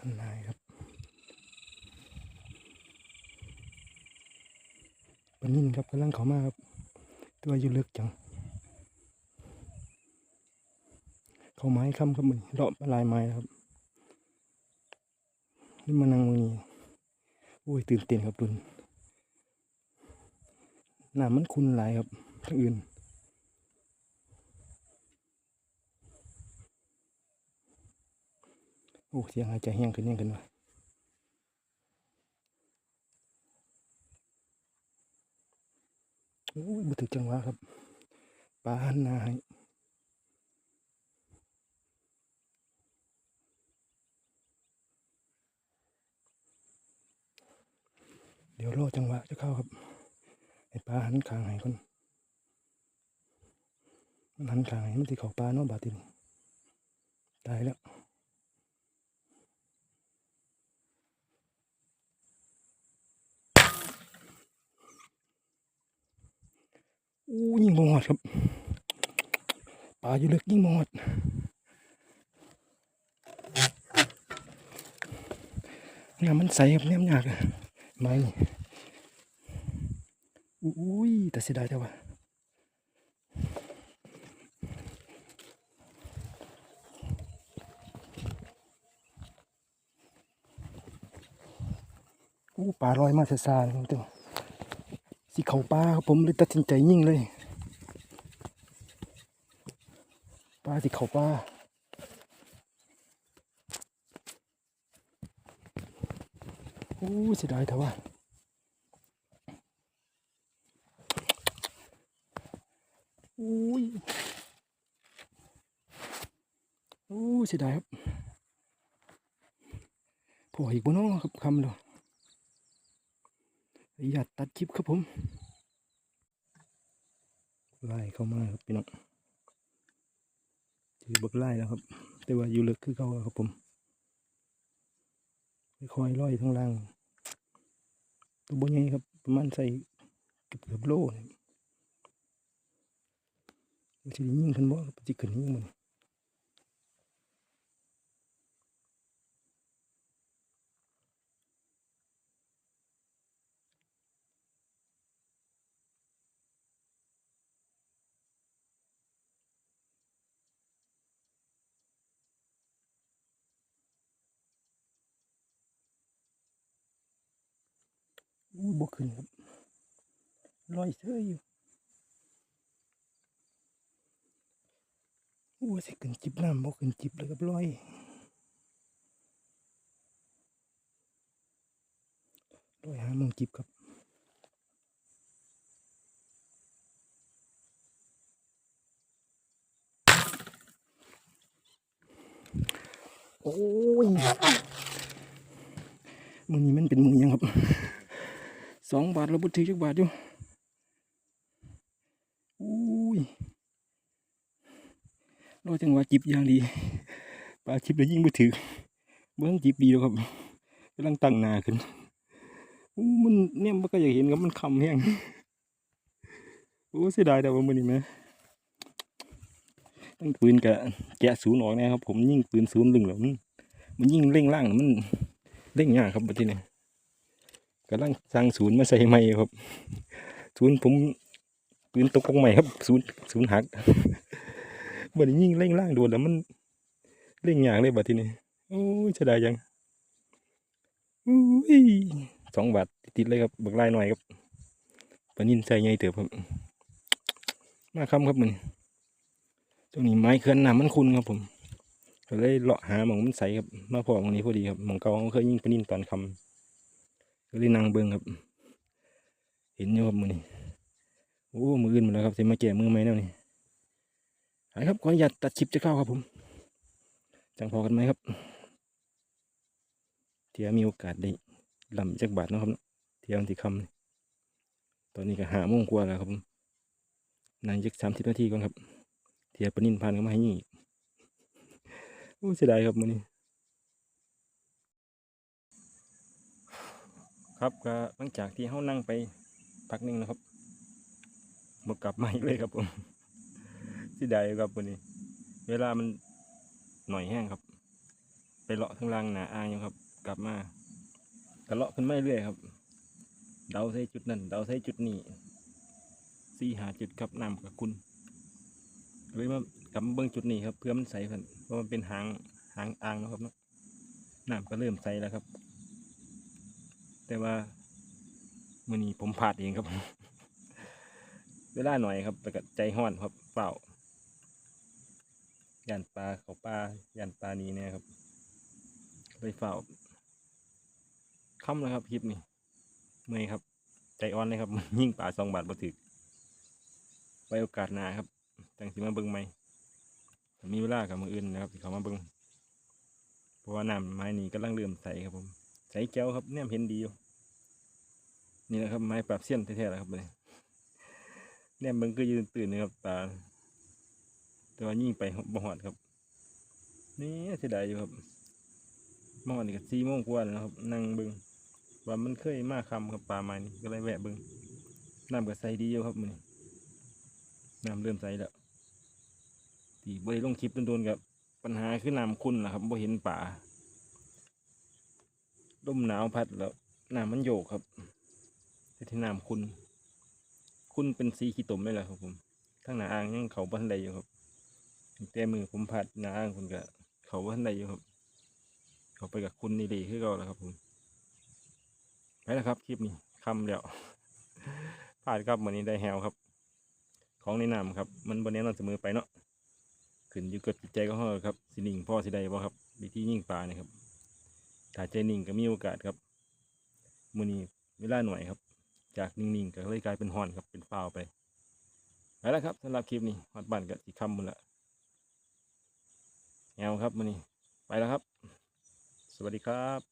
อันนายครับปลานิ่นครับกำลังเขามาครับ ตัวอยู่ลึกจัง เขาไม้ค้ำครับมันเลาะลายไม้ครับนี่มานั่งตรงนี้โอ้ยตื่นเต้นครับดุนน้ำมันคุณหลายครับทั้งอื่น โอ้เสียงหายใจแห้งขึ้นแห้งขึ้นว่ะโอ้ยบุถึกจังหวะครับปลาหันหนาให้เดี๋ยวรอจังหวะจะเข้าครับให้ปลาหันคางให้คนมันหันคางให้มันติเขาปลาเนาะบาดทีนี้ตายแล้ว อู้ยิงบหอดครับป่าอยู่ลึกยิงบหอดเนี่ยมันใสครับเนี่ยมันยากอะไม่อุ้ยแต่เสียดายแต่ว่าอู้ป่าลอยมาซาเลยครับตัว สิเขาปลาผมเลยตัดสินใจยิ่งเลยปลาสิเขาปลาโอ้เสียดายแต่ว่าโอ้ยโอ้เสียดายครับพออีกบ่น้อครับคำเดียว อย่าตัดคลิปครับผมไล่เข้ามาครับพี่น้องถือบักไล่แล้วครับ แต่ว่าอยู่ลึกคือเขาครับผมค่อยๆล่อยทั้งล่าง ตัวบนนี้ครับประมาณใส่เกือบเกือบโลเนี่ยมันจะยิงขึ้นบ่ครับจะขึ้นยิงมัน อู้บ่ขึ้นครับลอยเสื้ออยู่อู้สิขึ้นจิบน้ำบ่ขึ้นจิบเลยครับลอยลอยหามองจิบครับโอ้ยมือนี้มันเป็นมือยังครับ สองบาทเราบุถือจักบาทอยู่อุ้ยรอจังหวะจิบอย่างดีปลาจิบแล้วยิ่งบุถือเบื้องจิบดีแล้วครับกำลังตั้งนาขึ้นอู้มันเนี่ยมันก็อยากเห็นครับมันคำแห้งโอ้เสียดายแต่ว่ามือนี้ไหมตั้งปืนกะแกะศูนย์ออกนะครับ ผมยิ่งปืนศูนย์ลึงแล้วมันมันยิ่งเร่งล่างมันเร่งยากครับบัดทีนี้ กำลังสร้างศูนย์มาใส่ใหม่ครับ ศูนย์ผมปืนตกลงใหม่ครับ ศูนย์ศูนย์หักบัดนี้ยิ่งเร่งล่างโดนแล้วมันเร่งอย่างเลยบัดทีนี้โอ้ยจะได้ยังอุ้ยสองบาทติดๆเลยครับบักลายหน่อยครับปนินใส่ใหญ่เติบครับมาคำครับมันตรงนี้ไม้เคลื่อนน้ำมันคุณครับผมก็เลยเลาะหาหมองมันใสครับมาพอหมองนี้พอดีครับหมองเก่าเขาเคยยิงปนินตอนคำ ก็เลยนั่งเบิ่งครับ เห็นอยู่ครับมือนี้โอ้มืออื่นหมดแล้วครับเสมาแก่มือไหมแนวนี่หายครับขออนุญาตตัดคลิปจะเข้าครับผม จังพอกันไหมครับเทียมีโอกาสได้ลำจักบาทนะครับเทียวันที่คำตอนนี้ก็หาโมงกว่าแล้วครับผมนั่งยักสามสิบนาทีก่อนครับ เทียปนินพันก็มาให้นี่โอ้เสียดายครับมือนี้ ครับก็หลังจากที่เขานั่งไปพักนึงนะครับมากลับมาอีกเลยครับผมที่ใดครับวันนี้ เวลามันหน่อยแห้งครับ ไปเลาะข้งล่างหนาอ่างอยู่ครับ กลับมาก็เลาะขึ้นไมาเรื่อยครับ เดาใส่จุดนั้นเดาใส่จุดนี้สี่หาจุดครับน้ำกับคุณเลยมากลับเบิ้องจุดนี้ครับ เพื่อมันใสเพิ่นเพราะมันเป็นหางหางอ่างนะครับนะน้ำก็เริ่มใสแล้วครับ แต่ว่ามื่อนี้ผมพลาดเองครับ เวลาหน่อยครับแต่ก็ใจห้อนครับเปล่าย่านปลาเขาปลาย่านปลานี้เนี่ยครับเลยเฝ้าค่ำแล้วครับคลิปนี้เมื่อยครับ ใจอ่อนเลยครับ ยิ่งปลาสองบาทบ่ถึกไว้โอกาสหน้าครับจังสิมาเบิ่งใหมมีเวลากับมืออื่นนะครับที่เขามาเบิ่งเพราะว่าน้ำไม้นี้กำลังเริ่มใสครับผม ใสแก้วครับเนี่ยเห็นดีอยู่ นี่แหละครับไม้ปรับเส้นแท้ๆแล้วครับเลยเนี่ยมันก็ยืนตื่นนะครับปลาแต่ว่ายิ่งไปบ่หอดครับ นี่เสียดายอยู่ครับมาหอดนี่ก็สี่โมงกว่าแล้วนะครับนั่งเบิ่งว่ามันเคยมาคำครับปลาไม้นี่ก็เลยแวะเบิ้งน้ำก็ใสดีอยู่ครับมันน้ำเริ่มใสแล้วที่บริลงคลิปโดนๆกับปัญหาคือน้ำขุ่นะครับบ่เห็นป่าลมหนาวพัดแล้วน้ำมันโยกครับ แต่ที่น้ำขุ่นขุ่นเป็นสีขี้ตมเลยแหละครับผมทั้งหน้าอ่างยังเขาบ้านใดอยู่ครับแต่มือผมพัดหน้าอ่างคนก็เขาบ้านใดอยู่ครับ เขาไปกับคุณนี่ดีขึ้นเราแล้วครับผมไปแล้วครับคลิปนี้คำเดียวพลาดครับวันนี้ได้แฮวครับ ของในน้ำครับ มันบนนี้เราเสมอไปเนาะขึ้นอยู่กับจิตใจก็ห้อครับสิหนิ่งพ่อสิใดบ่ครับวิธียิ่งปลาเนี่ครับถ้าใจนิ่งก็มีโอกาสครับมือนี้เวลาหน่อยครับ จากนิ่งๆก็เลยกลายเป็นห่อนครับเป็นฟาวไปไปแล้วครับสำหรับคลิปนี้ฮอดบ้านกับสีคำหมดละแนวครับมือนี้ไปแล้วครับ สวัสดีครับ